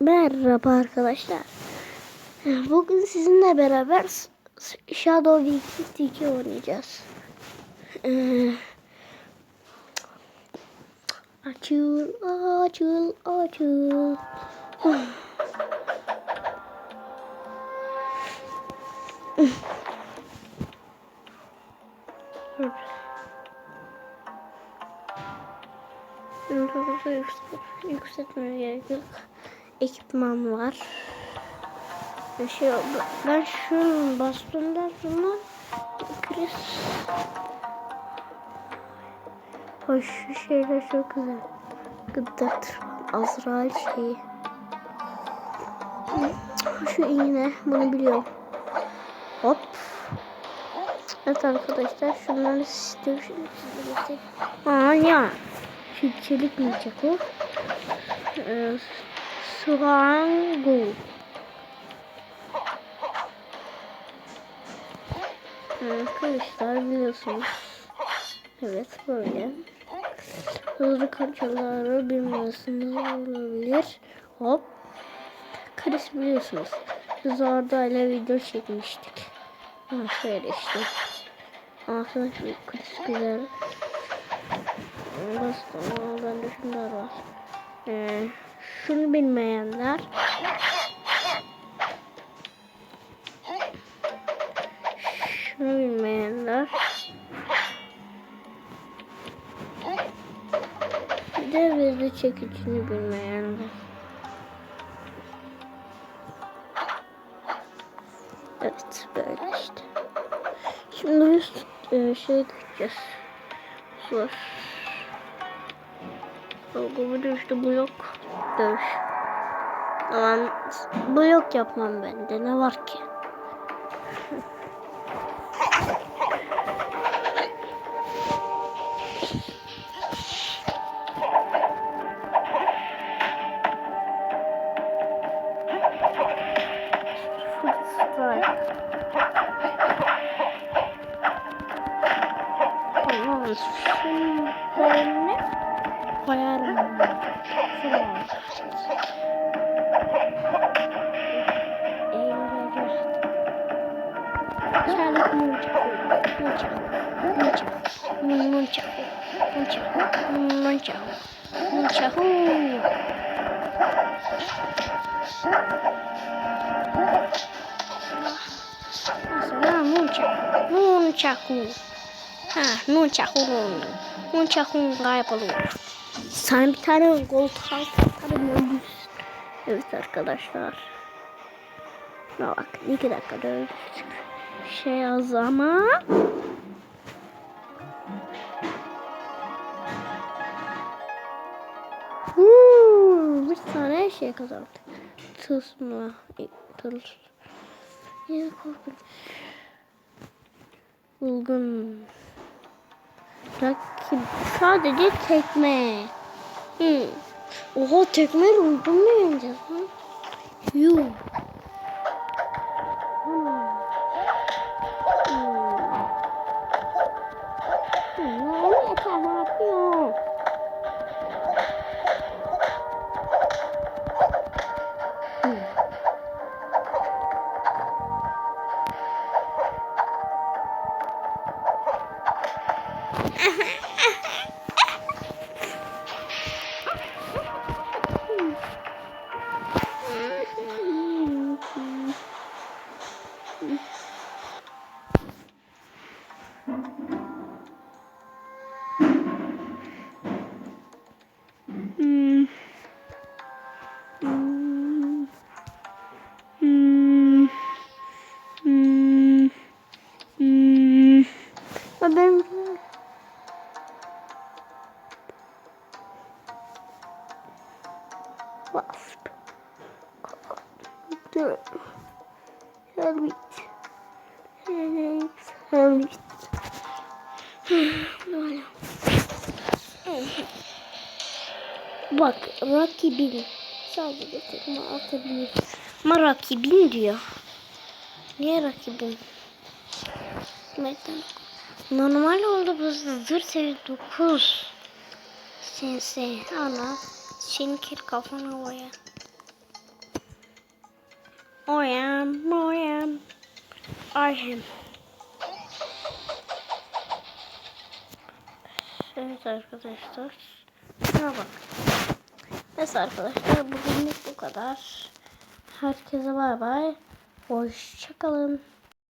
Merhaba arkadaşlar. Bugün sizinle beraber Shadow Victim 2 oynayacağız. Ee, açıl, açıl, açıl. Yükseltmeye gerek yok. Ekipman var. Şey ben şunun bastondan sonra Chris Hoş şu şeyler çok güzel. Gıddaktır. Azrail şeyi. Şu iğne. Bunu biliyorum. Hop. Evet arkadaşlar şunları size göstereyim. Aa ya. Şu çelik mi o? Ee, Surangu. Arkadaşlar biliyorsunuz. Evet böyle. Hızlı kaçaları bilmiyorsunuz olabilir. Hop. Chris biliyorsunuz. Biz orada ile video çekmiştik. Ha şöyle işte. Arkadaşlar Chris güzel. Baston, bende şunlar var. Ee, şunu bilmeyenler. Şunu bilmeyenler. Bir de video çekicini bilmeyenler. Evet böyle işte. Şimdi biz e, şey gideceğiz zor. Bu işte blok dövüş Aman blok yapmam bende ne var ki Food strike. Munçak. Munçak. Munçak. Munçak. Mesela munçak. Munçaku. Ha, nunçaku. Nunçaku kaybolur. Sana bir tane gold atarım. Evet arkadaşlar. Bak iki dakikada öldürdük. Şey az ama. Huu, bir tane şey kazandık. Tılsımla. Tıl. Ya korkunç. Bulgun. Rakip sadece tekme. Hmm. Oha tekme uygun mu yeneceğiz? Yuh. Ya Ben Wasp. Dur. Helmet. Helmet. Helmet. Böyle. Bak rakibin sadece tekme atabilir. Ama rakibin diyor. Niye rakibin? Neden? Normal oldu bu zır seviye 9. Sense ana senin kir kafana havaya. I am, I am, I am. Evet arkadaşlar. Şuna bak. Neyse arkadaşlar bugünlük bu kadar. Herkese bay bay. Hoşçakalın.